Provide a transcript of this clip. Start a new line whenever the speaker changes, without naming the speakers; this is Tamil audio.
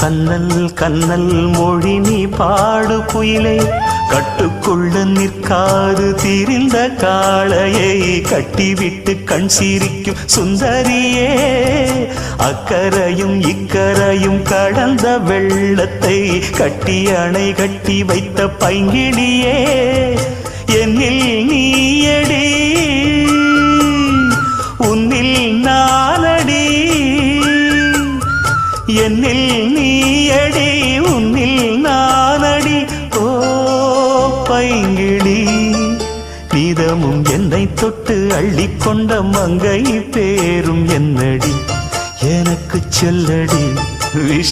கண்ணல் கண்ணல் மொழி நீ பாடு குயிலை. கட்டுக்குள்ள நிற்காது திரிந்த காளையை கட்டிவிட்டு கண் சிரிக்கும் சுந்தரியே. அக்கறையும் இக்கரையும் கடந்த வெள்ளத்தை கட்டி அணை கட்டி வைத்த பைங்கிணியே என்னில் நீயடி உன்னில் நானடி. ஓ பைங்கிளி நீதமும் என்னை தொட்டு அள்ளிக்கொண்ட மங்கை பேரும் என்னடி. எனக்கு சொல்லடி